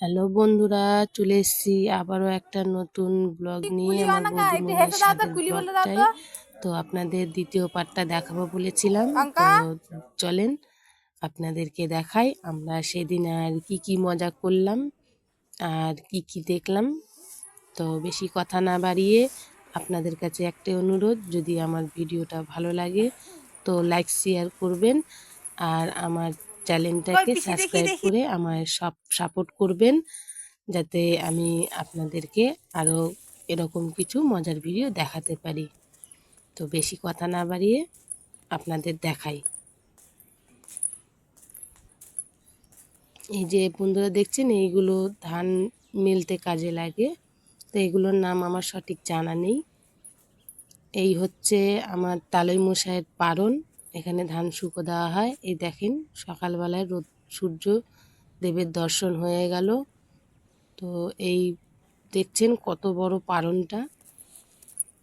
Hello বন্ধুরা চলে এসেছি আবারও একটা নতুন ব্লগ নিয়ে আমার ব্লগটাই তো আপনাদের দ্বিতীয় পার্টটা দেখাবো বলেছিলাম। তো চলেন আপনাদেরকে দেখাই আমরা সেদিন আর কি কি মজা করলাম আর কি কি দেখলাম। তো বেশি কথা না বাড়িয়ে আপনাদের কাছে একটাই অনুরোধ যদি আমার ভিডিওটা ভালো লাগে তো লাইক শেয়ার করবেন। আর আমার চ্যানেলটাকে সাবস্ক্রাইব করে আমায় সব সাপোর্ট করবেন। যাতে আমি আপনাদেরকে আরও এরকম কিছু মজার ভিডিও দেখাতে পারি। তো বেশি কথা না বাড়িয়ে আপনাদের দেখাই। এই যে বন্ধুরা দেখছেন এইগুলো ধান মেলতে কাজে লাগে। তো এগুলোর নাম আমার সঠিক জানা নেই। এই হচ্ছে আমার তালই মশাইয়ের পারণ। এখানে ধান শুকো দেওয়া হয়। এই দেখেন, সকালবেলায় রোদ, সূর্য দেবের দর্শন হয়ে গেল। তো এই দেখছেন কত বড় পারণটা।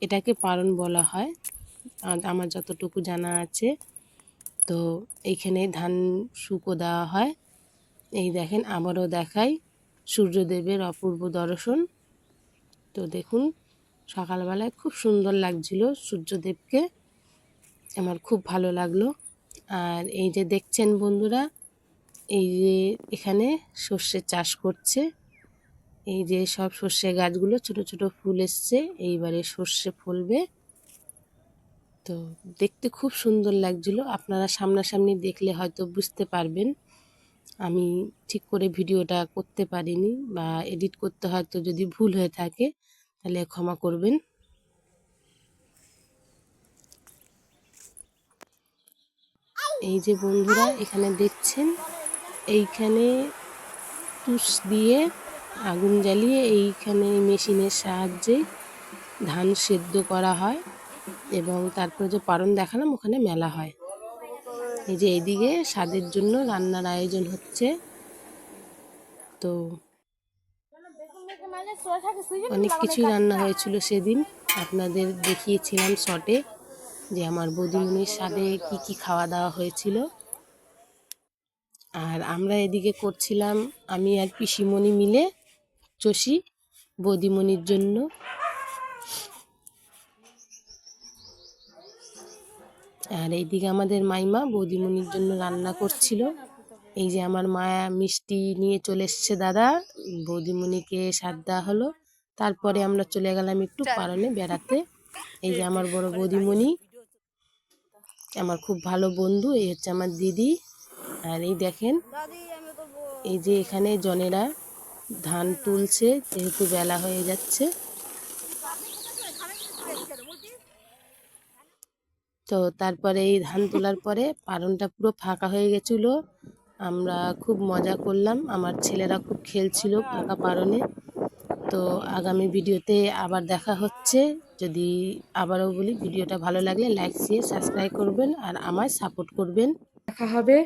এটাকে পারণ বলা হয়। আমার যতটুকু জানা আছে। তো এইখানে ধান শুকো দেওয়া হয়। এই দেখেন, আবারও দেখাই সূর্যদেবের অপূর্ব দর্শন। তো দেখুন, সকালবেলায় খুব সুন্দর লাগছিল সূর্যদেবকে। আমার খুব ভালো লাগল। আর এই যে দেখছেন বন্ধুরা, এই যে এখানে সর্ষে চাষ করছে। এই যে সব সর্ষে গাছগুলো, ছোট ছোট ফুল এসছে, এইবারে সর্ষে ফলবে। তো দেখতে খুব সুন্দর লাগছিল। আপনারা সামনাসামনি দেখলে হয়তো বুঝতে পারবেন। আমি ঠিক করে ভিডিওটা করতে পারিনি বা এডিট করতে হয়তো যদি ভুল হয়ে থাকে, তাহলে ক্ষমা করবেন। এই যে বন্ধুরা এখানে দেখছেন, এইখানে তুষ দিয়ে আগুন জ্বালিয়ে এইখানে মেশিনের সাহায্যে ধান সেদ্ধ করা হয় এবং তারপরে যে পারণ দেখালাম, ওখানে মেলা হয়। এই যে এইদিকে স্বাদের জন্য রান্নার আয়োজন হচ্ছে। তো অনেক কিছুই রান্না হয়েছিল সেদিন। আপনাদের দেখিয়েছিলাম শটে। যে আমার বৌদিমণির সাথে কি কি খাওয়া দাওয়া হয়েছিল। আর আমরা এদিকে করছিলাম আমি আর পিসিমণি মিলে চষি বৌদিমণির জন্য। আর এইদিকে আমাদের মাইমা বৌদিমণির জন্য রান্না করছিল। এই যে আমার মায়া মিষ্টি নিয়ে চলে এসছে দাদা বৌদিমণিকে সাদ দেওয়া হলো। তারপরে আমরা চলে গেলাম একটু পারনে বেড়াতে। এই যে আমার বড় বৌদিমণি আমার খুব ভালো বন্ধু, এই হচ্ছে আমার দিদি। আর এই দেখেন, এই যে এখানে জনেরা ধান তুলছে, যেহেতু বেলা হয়ে যাচ্ছে। তো তারপরে এই ধান তোলার পরে পারনটা পুরো ফাঁকা হয়ে গেছিল। আমরা খুব মজা করলাম। আমার ছেলেরা খুব খেলছিল ফাঁকা পারনে তো আগামী ভিডিওতে আবার দেখা হচ্ছে। যদি আবারও বলি, ভিডিওটা ভালো লাগলে লাইক শেয়ার সাবস্ক্রাইব করবেন আর আমায় সাপোর্ট করবেন। দেখা হবে।